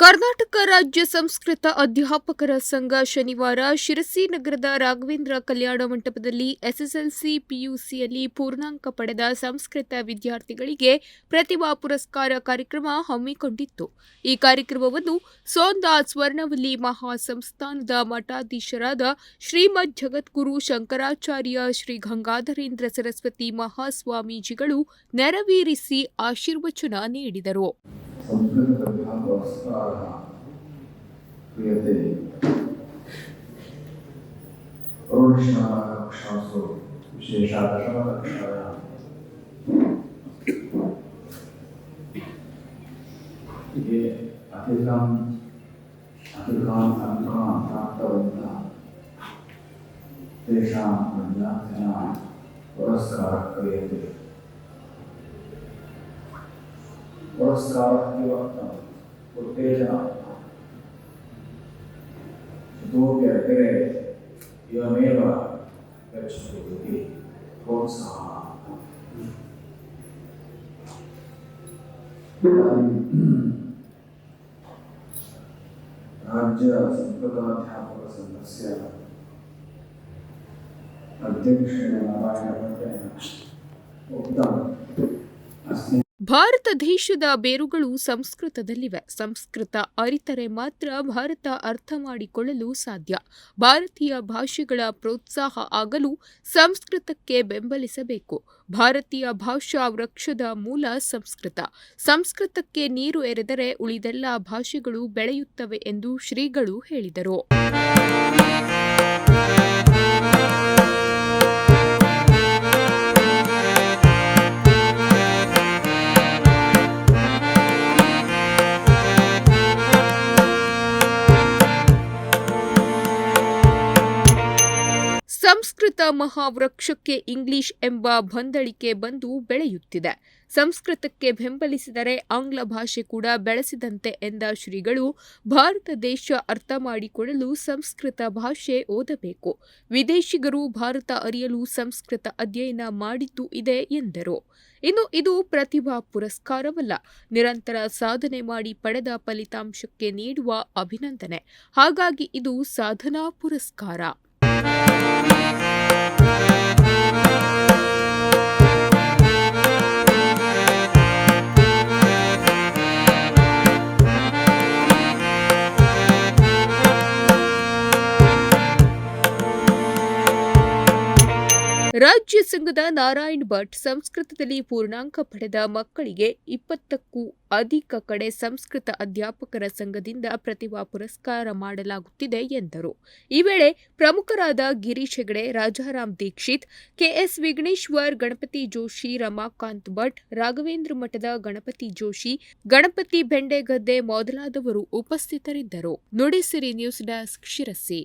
ಕರ್ನಾಟಕ ರಾಜ್ಯ ಸಂಸ್ಕೃತ ಅಧ್ಯಾಪಕರ ಸಂಘ ಶನಿವಾರ ಶಿರಸಿ ನಗರದ ರಾಘವೇಂದ್ರ ಕಲ್ಯಾಣ ಮಂಟಪದಲ್ಲಿ ಎಸ್ಎಸ್ಎಲ್ಸಿ ಪಿಯುಸಿಯಲ್ಲಿ ಪೂರ್ಣಾಂಕ ಪಡೆದ ಸಂಸ್ಕೃತ ವಿದ್ಯಾರ್ಥಿಗಳಿಗೆ ಪ್ರತಿಭಾ ಪುರಸ್ಕಾರ ಕಾರ್ಯಕ್ರಮ ಹಮ್ಮಿಕೊಂಡಿತ್ತು. ಈ ಕಾರ್ಯಕ್ರಮವನ್ನು ಸೋಂದಾ ಸ್ವರ್ಣವಲ್ಲಿ ಮಹಾಸಂಸ್ಥಾನದ ಮಠಾಧೀಶರಾದ ಶ್ರೀಮದ್ ಜಗದ್ಗುರು ಶಂಕರಾಚಾರ್ಯ ಶ್ರೀ ಗಂಗಾಧರೇಂದ್ರ ಸರಸ್ವತಿ ಮಹಾಸ್ವಾಮೀಜಿಗಳು ನೆರವೇರಿಸಿ ಆಶೀರ್ವಚನ ನೀಡಿದರು. संस्कृतकथापुरस्कारः क्रियते प्रौढशालाकक्षासु विशेषा ये अधिकम् विद्यार्थिनां पुरस्कारः क्रियते पुरस्कारः किमर्थम् उत्तेजनार्थम् इतोपि अग्रे एवमेव गच्छतु इति प्रोत्साहः इदानीं राज्यसंस्कृताध्यापकसङ्घस्य अध्यक्षेण नारायणभट्टेन उक्तम् अस्मिन् ಭಾರತ ದೇಶದ ಬೇರುಗಳು ಸಂಸ್ಕೃತದಲ್ಲಿವೆ. ಸಂಸ್ಕೃತ ಅರಿತರೆ ಮಾತ್ರ ಭಾರತ ಅರ್ಥ ಮಾಡಿಕೊಳ್ಳಲು ಸಾಧ್ಯ. ಭಾರತೀಯ ಭಾಷೆಗಳ ಪ್ರೋತ್ಸಾಹ ಆಗಲು ಸಂಸ್ಕೃತಕ್ಕೆ ಬೆಂಬಲಿಸಬೇಕು. ಭಾರತೀಯ ಭಾಷಾ ವೃಕ್ಷದ ಮೂಲ ಸಂಸ್ಕೃತ. ಸಂಸ್ಕೃತಕ್ಕೆ ನೀರು ಎರೆದರೆ ಉಳಿದೆಲ್ಲ ಭಾಷೆಗಳು ಬೆಳೆಯುತ್ತವೆ ಎಂದು ಶ್ರೀಗಳು ಹೇಳಿದರು. ಸಂಸ್ಕೃತ ಮಹಾವೃಕ್ಷಕ್ಕೆ ಇಂಗ್ಲಿಷ್ ಎಂಬ ಬಂದಳಿಕೆ ಬಂದು ಬೆಳೆಯುತ್ತಿದೆ. ಸಂಸ್ಕೃತಕ್ಕೆ ಬೆಂಬಲಿಸಿದರೆ ಆಂಗ್ಲ ಭಾಷೆ ಕೂಡ ಬೆಳೆಸಿದಂತೆ ಎಂದ ಶ್ರೀಗಳು, ಭಾರತ ದೇಶ ಅರ್ಥ ಮಾಡಿಕೊಳ್ಳಲು ಸಂಸ್ಕೃತ ಭಾಷೆ ಓದಬೇಕು. ವಿದೇಶಿಗರು ಭಾರತ ಅರಿಯಲು ಸಂಸ್ಕೃತ ಅಧ್ಯಯನ ಮಾಡಿದ್ದು ಇದೆ ಎಂದರು. ಇನ್ನು ಇದು ಪ್ರತಿಭಾ ಪುರಸ್ಕಾರವಲ್ಲ. ನಿರಂತರ ಸಾಧನೆ ಮಾಡಿ ಪಡೆದ ಫಲಿತಾಂಶಕ್ಕೆ ನೀಡುವ ಅಭಿನಂದನೆ. ಹಾಗಾಗಿ ಇದು ಸಾಧನಾ ಪುರಸ್ಕಾರ. ರಾಜ್ಯ ಸಂಘದ ನಾರಾಯಣ್ ಭಟ್ ಸಂಸ್ಕೃತದಲ್ಲಿ ಪೂರ್ಣಾಂಕ ಪಡೆದ ಮಕ್ಕಳಿಗೆ ಇಪ್ಪತ್ತಕ್ಕೂ ಅಧಿಕ ಕಡೆ ಸಂಸ್ಕೃತ ಅಧ್ಯಾಪಕರ ಸಂಘದಿಂದ ಪ್ರತಿಭಾ ಪುರಸ್ಕಾರ ಮಾಡಲಾಗುತ್ತಿದೆ ಎಂದರು. ಈ ವೇಳೆ ಪ್ರಮುಖರಾದ ಗಿರೀಶ್ ಹೆಗಡೆ, ರಾಜಾರಾಮ್ ದೀಕ್ಷಿತ್, ಕೆಎಸ್ ವಿಘ್ನೇಶ್ವರ್, ಗಣಪತಿ ಜೋಶಿ, ರಮಾಕಾಂತ್ ಭಟ್, ರಾಘವೇಂದ್ರ ಮಠದ ಗಣಪತಿ ಜೋಶಿ, ಗಣಪತಿ ಬೆಂಡೆಗದ್ದೆ ಮೊದಲಾದವರು ಉಪಸ್ಥಿತರಿದ್ದರು. Nudisiri news desk Sirsi.